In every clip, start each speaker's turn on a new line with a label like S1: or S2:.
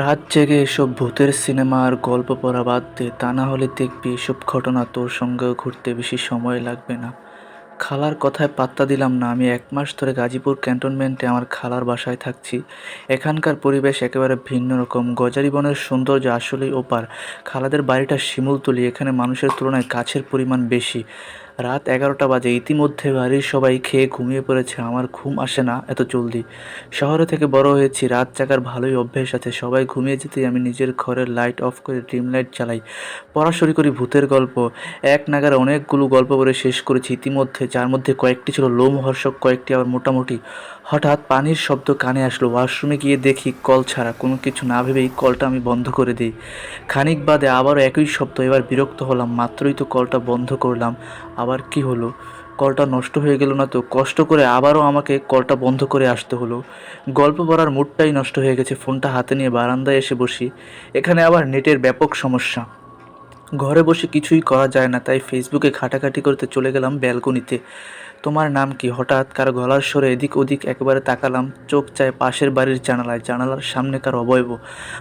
S1: রাত জেগে এসব ভূতের সিনেমা আর গল্প পড়া বাদ দে, তা না হলে দেখবি এসব ঘটনা তোর সঙ্গেও ঘুরতে বেশি সময় লাগবে না। খালার কথায় পাত্তা দিলাম না, আমি এক মাস ধরে গাজীপুর ক্যান্টনমেন্টে আমার খালার বাসায় থাকছি। এখানকার পরিবেশ একেবারে ভিন্ন রকম, গজারি বনের সৌন্দর্য আসলেই ওপার। খালাদের বাড়িটা শিমুলতলি এখানে মানুষের তুলনায় গাছের পরিমাণ বেশি। রাত এগারোটা বাজে। ইতিমধ্যে বাড়ির সবাই খেয়ে ঘুমিয়ে পড়েছে। আমার ঘুম আসে না এত জলদি। শহরে থেকে বড় হয়েছি। রাত জাগার ভালোই অভ্যেস আছে। সবাই ঘুমিয়ে যেতেই আমি নিজের ঘরের লাইট অফ করে ড্রিম লাইট চালাই পড়াশুরি করি ভূতের গল্প। এক নাগারে অনেকগুলো গল্প পড়ে শেষ করেছি ইতিমধ্যে, যার মধ্যে কয়েকটি ছিল লোমহর্ষক, কয়েকটি আবার মোটামুটি। হঠাৎ পানির শব্দ কানে আসলো। ওয়াশরুমে গিয়ে দেখি কল ছাড়া। কোনো কিছু না ভেবেই কলটা আমি বন্ধ করে দিই। খানিক বাদে আবারও একই শব্দ, এবার বিরক্ত হলাম। মাত্রই তো কলটা বন্ধ করলাম। আবার কি হলো? কলটা নষ্ট হয়ে গেল না তো? কষ্ট করে আবারও আমাকে কলটা বন্ধ করে আসতে হলো। গল্প পড়ার মুডটাই নষ্ট হয়ে গেছে, ফোনটা হাতে নিয়ে বারান্দায় এসে বসি। এখানে আবার নেটের ব্যাপক সমস্যা। ঘরে বসে কিছুই করা যায় না, তাই ফেসবুকে খাটাখাটি করতে চলে গেলাম ব্যালকনিতে। তোমার নাম কি? হঠাৎ কার গলার সরে এদিক ওদিক একেবারে তাকালাম, চোখ চায় পাশের বাড়ির জানালায়। জানালার সামনে কার অবয়ব?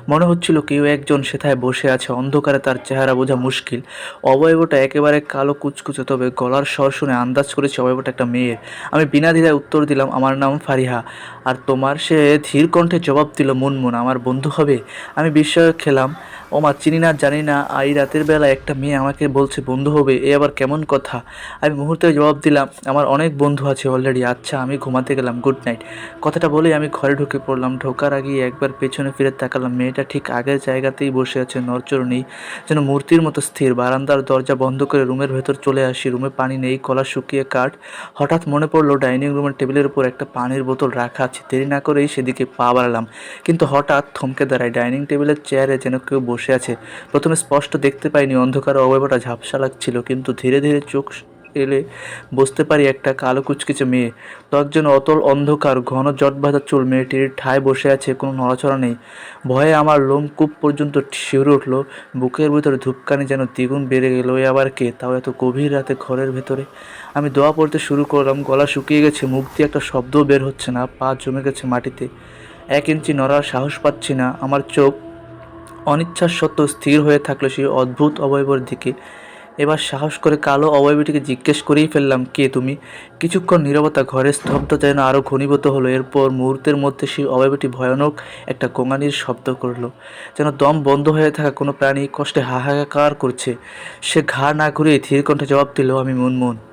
S1: মনে হচ্ছিল কেউ একজন সেথায় বসে আছে, অন্ধকারে তার চেহারা বোঝা মুশকিল। অবয়বটা একেবারে কালো কুচকুচে, তবে গলার স্বর শুনে আন্দাজ করেছি অবয়বটা একটা মেয়ের। আমি বিনা দ্বিধায় উত্তর দিলাম, আমার নাম ফারিহা। আর তোমার সে ধীর কণ্ঠে জবাব দিল, মুনমুন, আমার বন্ধু হবে। আমি বিস্ময় খেলাম ও মা চিনি না, জানি না এই রাতের বেলা একটা মেয়ে আমাকে বলছে, বন্ধু হবে, এ আবার কেমন কথা? আমি মুহূর্তে জবাব দিলাম, আমার অনেক বন্ধু আছে অলরেডি আচ্ছা আমি ঘুমাতে গেলাম গুড নাইট কথাটা বলেই আমি ঘরে ঢুকে পড়লাম, ঢোকার আগে একবার পেছনে ফিরে তাকালাম, মেয়েটা ঠিক আগের জায়গাতেই বসে আছে, নড়চড় নেই, যেন মূর্তির মতো স্থির, বারান্দার দরজা বন্ধ করে রুমের ভেতর চলে আসি, রুমে পানি নেই, কলা শুকিয়ে কাঠ, হঠাৎ মনে পড়ল, ডাইনিং রুমের টেবিলের উপর একটা পানির বোতল রাখা আছে, দেরি না করেই সেদিকে পা বাড়ালাম, কিন্তু হঠাৎ থমকে দাঁড়ায়, ডাইনিং টেবিলের চেয়ারে যেন কেউ বসে আছে। প্রথমে স্পষ্ট দেখতে পাইনি, অন্ধকার অবয়বটা ঝাপসা লাগছিল, কিন্তু ধীরে ধীরে চোখ এলে বুঝতে পারি একটা কালো কুচকিচে মেয়ে। ত্বক অতল অন্ধকার, ঘন জট বাঁধা চুল মেয়েটির ঠায় বসে আছে, কোনো নড়াচড়া নেই। ভয়ে আমার লোম কূপ পর্যন্ত শিউরে উঠল, বুকের ভিতরে ধূপকানি যেন দ্বিগুণ বেড়ে গেল আবার কে? তাও এত গভীর রাতে ঘরের ভেতরে? আমি দোয়া পড়তে শুরু করলাম, গলা শুকিয়ে গেছে, মুখ দিয়ে একটা শব্দও বের হচ্ছে না, পা জমে গেছে মাটিতে। এক ইঞ্চি নড়ার সাহস পাচ্ছি না, আমার চোখ অনিচ্ছার সত্ত্বেও স্থির হয়ে থাকল সেই অদ্ভুত অবয়বর দিকে। এবার সাহস করে কালো অবয়বীটিকে জিজ্ঞেস করেই ফেললাম, কে তুমি? কিছুক্ষণ নীরবতা ঘরে স্তব্ধ যেন আরও ঘনীভূত হলো। এরপর মুহূর্তের মধ্যে সেই অবয়বটি ভয়ানক একটা গোঙানির শব্দ করল, যেন দম বন্ধ হয়ে থাকা কোনো প্রাণী কষ্টে হাহাকার করছে। সে ঘা না ঘুরিয়ে ধীর কণ্ঠে জবাব দিল, আমি মুনমুন।